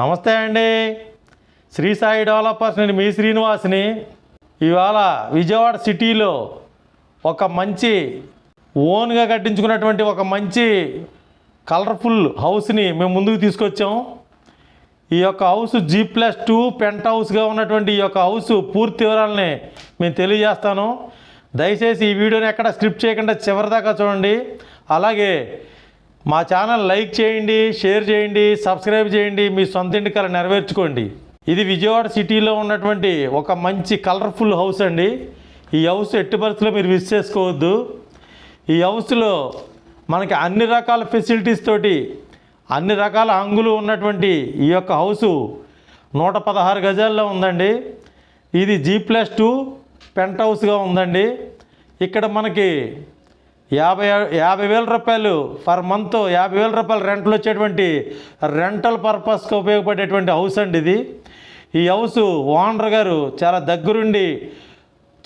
నమస్తే అండి. శ్రీ సాయి డెవలపర్స్ నేను మీ శ్రీనివాస్ని ఇవాళ విజయవాడ సిటీలో ఒక మంచి ఓన్గా కట్టించుకున్నటువంటి ఒక మంచి కలర్ఫుల్ హౌస్ని మేము ముందుకు తీసుకొచ్చాం. ఈ యొక్క హౌస్ జీ ప్లస్ టూ పెంట్ హౌస్గా ఉన్నటువంటి ఈ యొక్క హౌస్ పూర్తి వివరాలని మేము తెలియజేస్తాను. దయచేసి ఈ వీడియోని ఎక్కడ స్క్రిప్ట్ చేయకుండా చివరిదాకా చూడండి. అలాగే మా ఛానల్ లైక్ చేయండి షేర్ చేయండి సబ్స్క్రైబ్ చేయండి మీ సొంత ఇంటి నెరవేర్చుకోండి. ఇది విజయవాడ సిటీలో ఉన్నటువంటి ఒక మంచి కలర్ఫుల్ హౌస్ అండి. ఈ హౌస్ ఎట్టి పరిస్థితుల్లో మీరు మిస్ చేసుకోవద్దు. ఈ హౌస్లో మనకి అన్ని రకాల ఫెసిలిటీస్ తోటి అన్ని రకాల హంగులు ఉన్నటువంటి ఈ యొక్క హౌసు నూట పదహారు గజాల్లో ఉందండి. ఇది జీ ప్లస్ టూ పెంట్ హౌస్గా ఉందండి. ఇక్కడ మనకి యాభై యాభై వేల రూపాయలు పర్ మంత్ యాభై వేల రూపాయలు రెంట్లు వచ్చేటువంటి రెంటల్ పర్పస్కి ఉపయోగపడేటువంటి హౌస్ అండి ఇది. ఈ హౌస్ ఓనర్ గారు చాలా దగ్గరుండి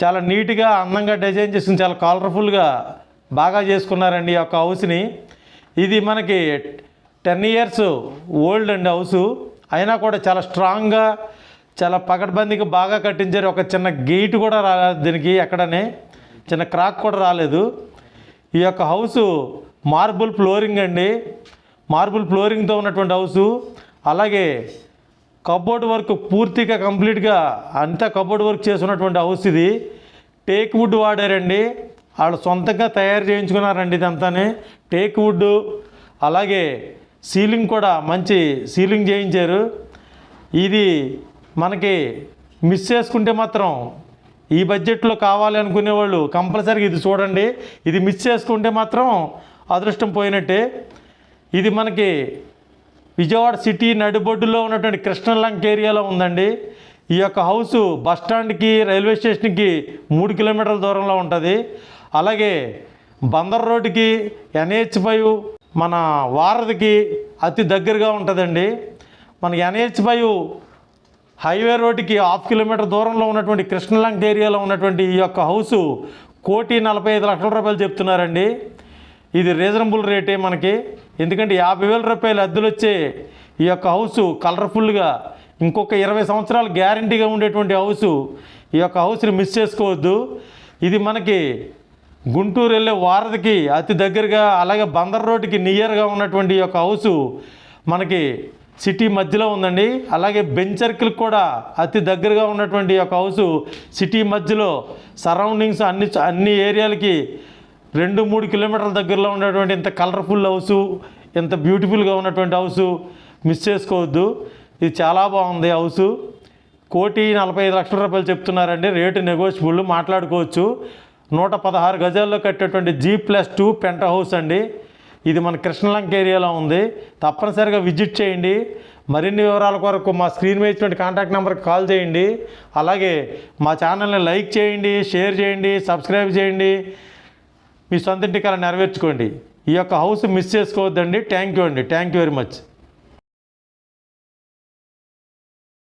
చాలా నీట్గా అందంగా డిజైన్ చేసుకుని చాలా కలర్ఫుల్గా బాగా చేసుకున్నారండి ఈ యొక్క హౌస్ని ఇది మనకి టెన్ ఇయర్స్ ఓల్డ్ అండి హౌస్ అయినా కూడా చాలా స్ట్రాంగ్గా చాలా పకడ్బందీగా బాగా కట్టించారు. ఒక చిన్న గేట్ కూడా రాలేదు దీనికి ఎక్కడనే చిన్న క్రాక్ కూడా రాలేదు. ఈ యొక్క హౌస్ మార్బుల్ ఫ్లోరింగ్ అండి. మార్బుల్ ఫ్లోరింగ్తో ఉన్నటువంటి హౌసు. అలాగే కబోర్డ్ వర్క్ పూర్తిగా కంప్లీట్గా అంతా కబోర్డ్ వర్క్ చేసుకున్నటువంటి హౌస్ ఇది. టేక్ వుడ్ వాడారండి. వాళ్ళు సొంతంగా తయారు చేయించుకున్నారండి ఇదంతానే. టేక్ వుడ్ అలాగే సీలింగ్ కూడా మంచి సీలింగ్ చేయించారు. ఇది మనకి మిస్ చేసుకుంటే మాత్రం ఈ బడ్జెట్లో కావాలి అనుకునే వాళ్ళు కంపల్సరీగా ఇది చూడండి. ఇది మిస్ చేసుకుంటే మాత్రం అదృష్టం పోయినట్టే. ఇది మనకి విజయవాడ సిటీ నడిబొడ్డులో ఉన్నటువంటి కృష్ణలంక ఏరియాలో ఉందండి. ఈ యొక్క హౌస్ బస్ స్టాండ్కి రైల్వే స్టేషన్కి మూడు కిలోమీటర్ల దూరంలో ఉంటుంది. అలాగే బందర్ రోడ్డుకి ఎన్హెచ్ ఫైవ్ మన వారధికి అతి దగ్గరగా ఉంటుందండి. మన ఎన్హెచ్ ఫైవ్ హైవే రోడ్డుకి హాఫ్ కిలోమీటర్ దూరంలో ఉన్నటువంటి కృష్ణలంక ఏరియాలో ఉన్నటువంటి ఈ యొక్క హౌసు కోటి నలభై ఐదు లక్షల రూపాయలు చెప్తున్నారండి. ఇది రీజనబుల్ రేటే మనకి. ఎందుకంటే యాభై వేల రూపాయలు అద్దెలు వచ్చే ఈ యొక్క హౌసు కలర్ఫుల్గా ఇంకొక ఇరవై సంవత్సరాలు గ్యారంటీగా ఉండేటువంటి హౌసు. ఈ యొక్క హౌస్ని మిస్ చేసుకోవద్దు. ఇది మనకి గుంటూరు వెళ్ళే వారధికి అతి దగ్గరగా అలాగే బందర్ రోడ్డుకి నియర్గా ఉన్నటువంటి ఈ యొక్క హౌసు మనకి సిటీ మధ్యలో ఉందండి. అలాగే బెంచ్ కూడా అతి దగ్గరగా ఉన్నటువంటి ఒక హౌసు. సిటీ మధ్యలో సరౌండింగ్స్ అన్ని అన్ని ఏరియాలకి రెండు మూడు కిలోమీటర్ల దగ్గరలో ఉన్నటువంటి ఇంత కలర్ఫుల్ హౌసు ఇంత బ్యూటిఫుల్గా ఉన్నటువంటి హౌసు మిస్ చేసుకోవద్దు. ఇది చాలా బాగుంది హౌసు కోటి నలభై ఐదు లక్షల రూపాయలు చెప్తున్నారండి. రేటు నెగోషియబుల్ మాట్లాడుకోవచ్చు. నూట పదహారు గజాల్లో కట్టేటువంటి G plus two penthouse అండి. ఇది మన కృష్ణలంక ఏరియాలో ఉంది. తప్పనిసరిగా విజిట్ చేయండి. మరిన్ని వివరాల కొరకు మా స్క్రీన్ మీద ఇచ్చినటువంటి కాంటాక్ట్ నెంబర్కి కాల్ చేయండి. అలాగే మా ఛానల్ని లైక్ చేయండి షేర్ చేయండి సబ్స్క్రైబ్ చేయండి. మీ సొంత ఇంటి కల నెరవేర్చుకోండి. ఈ యొక్క హౌస్ మిస్ చేసుకోవద్దండి. థ్యాంక్ యూ అండి. Thank you very much.